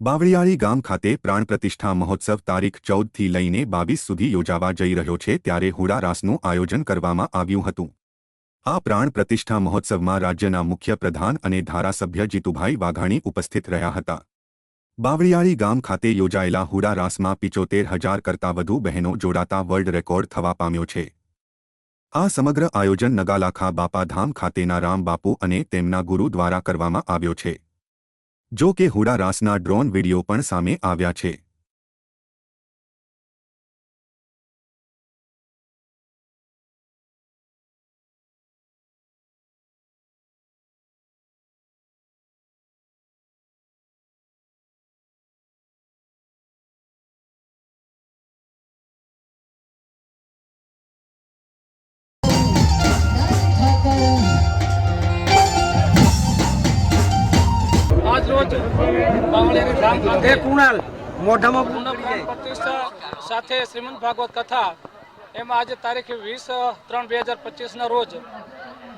બાવળિયાળી ગામ ખાતે પ્રાણ પ્રતિષ્ઠા મહોત્સવ તારીખ ચૌદથી લઈને બાવીસ સુધી યોજાવા જઈ રહ્યો છે ત્યારે હુડા રાસનું આયોજન કરવામાં આવ્યું હતું. આ પ્રાણ પ્રતિષ્ઠા મહોત્સવમાં રાજ્યના મુખ્ય પ્રધાન અને ધારાસભ્ય જીતુભાઈ વાઘાણી ઉપસ્થિત રહ્યા હતા. બાવળિયાળી ગામ ખાતે યોજાયેલા હુડા રાસમાં પિચોતેર હજાર કરતાં વધુ બહેનો જોડાતા વર્લ્ડ રેકોર્ડ થવા પામ્યો છે. આ સમગ્ર આયોજન નગાલાખા બાપાધામ ખાતેના રામ બાપુ અને તેમના ગુરુ દ્વારા કરવામાં આવ્યો છે. જો કે હુડા રાસના ડ્રોન વીડિયો પણ સામે આવ્યા છે. આજ બાવળિયાની ધામ ખાતે કુણાલ મોઢામાં પૂર્ણ પ્રાણ પ્રતિષ્ઠા સાથે શ્રીમંત ભાગવત કથા એમાં આજે તારીખ વીસ ત્રણ બે હજાર પચીસના રોજ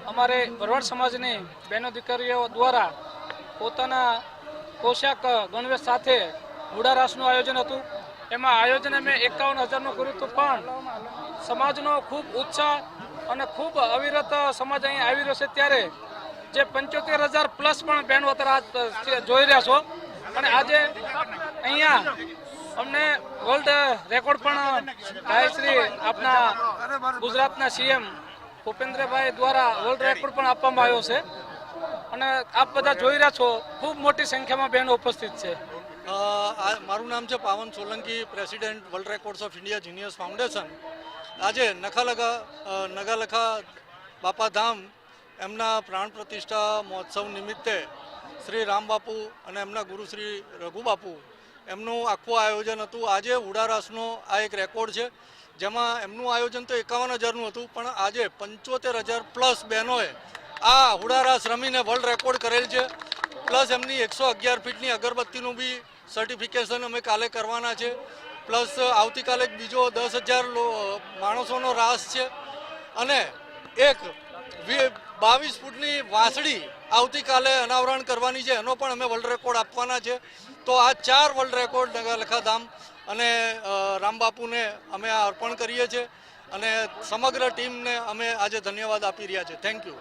અમારે ભરવાડ સમાજની બહેનો દીકરીઓ દ્વારા પોતાના પોશાક ગણવેશ સાથે મુડારાસનું આયોજન હતું. એમાં આયોજન અમે એકાવન હજારનું કર્યું હતું પણ સમાજનો ખૂબ ઉત્સાહ અને ખૂબ અવિરત સમાજ અહીં આવી રહ્યો છે ત્યારે જે પંચોતેર હજાર પ્લસ પણ બહેનો અત્યારે જોઈ રહ્યા છો. અને આજે અહીંયા અમને વર્લ્ડ રેકોર્ડ પણ શ્રી આપના ગુજરાતના સીએમ ભૂપેન્દ્રભાઈ દ્વારા વર્લ્ડ રેકોર્ડ પણ આપવામાં આવ્યો છે. અને આપ બધા જોઈ રહ્યા છો, ખૂબ મોટી સંખ્યામાં બહેનો ઉપસ્થિત છે. મારું નામ છે Pavan Solanki, president World Records of India Genius Foundation આજે નખાલખા નગાલખા બાપાધામ એમના પ્રાણ પ્રતિષ્ઠા મહોત્સવ નિમિત્તે શ્રી રામબાપુ અને એમના ગુરુ શ્રી રઘુબાપુ એમનું આખું આયોજન હતું. આજે ઉડારાસનો આ એક રેકોર્ડ છે, જેમાં એમનું આયોજન તો એકાવન હજારનું હતું, પણ આજે પંચોતેર હજાર પ્લસ બહેનોએ આ હુડારાસ રમીને વર્લ્ડ રેકોર્ડ કરેલ છે. પ્લસ એમની એકસો અગિયાર ફીટની અગરબત્તીનું બી સર્ટિફિકેશન અમે કાલે કરવાના છે. પ્લસ આવતીકાલે બીજો દસ હજાર માણસોનો રાસ છે. અને એક બાવીસ ફૂટની વાંસળી આવતીકાલે અનાવરણ કરવાની છે. એનો પણ અમે વર્લ્ડ રેકોર્ડ આપવાના છે. તો આ ચાર વર્લ્ડ રેકોર્ડ નગરલખા અને રામબાપુને અમે આ અર્પણ કરીએ છીએ અને સમગ્ર ટીમને અમે આજે ધન્યવાદ આપી રહ્યા છીએ. Thank you